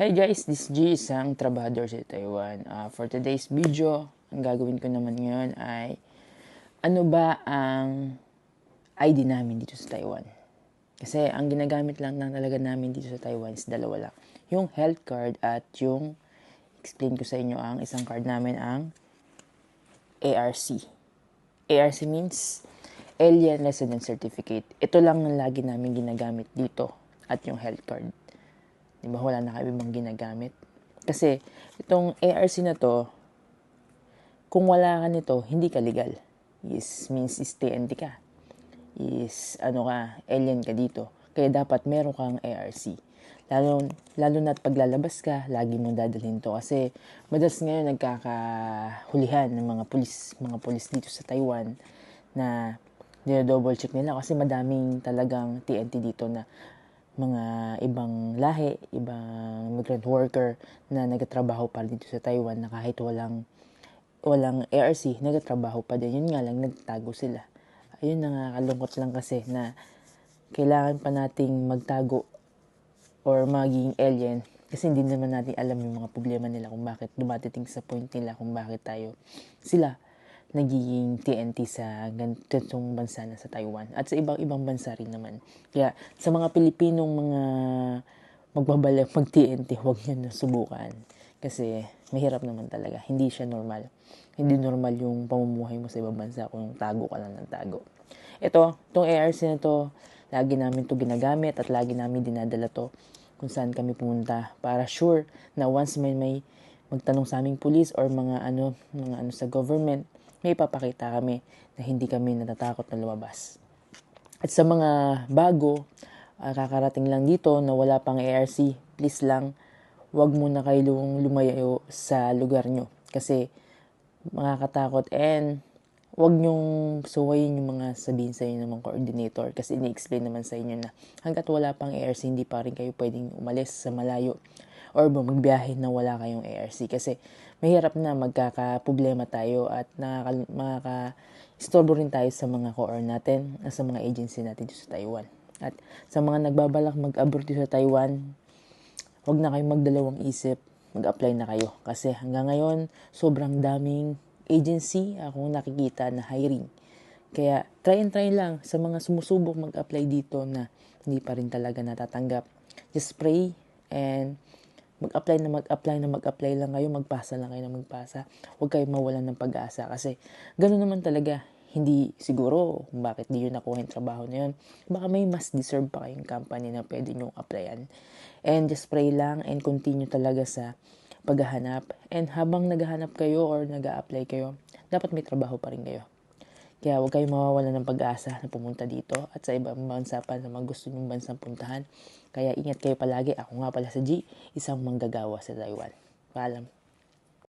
Hi guys, this is G, isang trabahador sa Taiwan. Uh, for today's video, ang gagawin ko naman ngayon ay ano ba ang ID namin dito sa Taiwan? Kasi ang ginagamit lang na talaga namin dito sa Taiwan is dalawa lang. Yung health card at yung, explain ko sa inyo ang isang card namin ang ARC. ARC means Alien Resident Certificate. Ito lang ang lagi namin ginagamit dito at yung health card. Di ba? Wala na kami ibang ginagamit. Kasi, itong ARC na to, kung wala ka nito, hindi ka legal. Is, means is TNT ka. Is, ano ka, alien ka dito. Kaya dapat meron kang ARC. Lalo, lalo na paglalabas ka, lagi mong dadalhin to. Kasi, madalas ngayon nagkakahulihan ng mga pulis, mga pulis dito sa Taiwan na double check nila kasi madaming talagang TNT dito na mga ibang lahi, ibang migrant worker na nagtatrabaho pa dito sa Taiwan na kahit walang walang ARC, nagtatrabaho pa din. Yun nga lang, nagtago sila. Ayun nakakalungkot lang kasi na kailangan pa nating magtago or maging alien kasi hindi naman natin alam yung mga problema nila kung bakit dumatiting sa point nila kung bakit tayo sila nagiging TNT sa ganitong bansa na sa Taiwan at sa ibang ibang bansa rin naman. Kaya sa mga Pilipinong mga magbabalik mag TNT, huwag niyo na subukan kasi mahirap naman talaga. Hindi siya normal. Hindi normal yung pamumuhay mo sa ibang bansa kung tago ka lang ng tago. Ito, tong ARC na to, lagi namin to ginagamit at lagi namin dinadala to kung saan kami pumunta para sure na once may may magtanong sa aming police or mga ano mga ano sa government may papakita kami na hindi kami natatakot na lumabas. At sa mga bago, uh, kakarating lang dito na wala pang ARC, please lang, wag muna kayong lumayo sa lugar nyo. Kasi makakatakot and wag nyong suwayin yung mga sabihin sa inyo ng mga coordinator kasi ini-explain naman sa inyo na hanggat wala pang ARC, hindi pa rin kayo pwedeng umalis sa malayo or magbiyahe na wala kayong ARC kasi mahirap na magkakaproblema tayo at nakaka, makaka-istorbo rin tayo sa mga core natin at sa mga agency natin dito sa Taiwan. At sa mga nagbabalak mag-abroad sa Taiwan, huwag na kayong magdalawang isip, mag-apply na kayo. Kasi hanggang ngayon, sobrang daming agency akong nakikita na hiring. Kaya try and try lang sa mga sumusubok mag-apply dito na hindi pa rin talaga natatanggap. Just pray and mag-apply na mag-apply na mag-apply lang kayo, magpasa lang kayo na magpasa. Huwag kayo mawalan ng pag-asa kasi gano'n naman talaga. Hindi siguro kung bakit di yun nakuha yung trabaho na yun. Baka may mas deserve pa kayong company na pwede nyo applyan. And just pray lang and continue talaga sa paghahanap. And habang naghahanap kayo or nag apply kayo, dapat may trabaho pa rin kayo. Kaya huwag kayong mawawala ng pag-asa na pumunta dito at sa ibang bansa pa na mga gusto bansang puntahan. Kaya ingat kayo palagi. Ako nga pala sa G, isang manggagawa sa Taiwan. Paalam.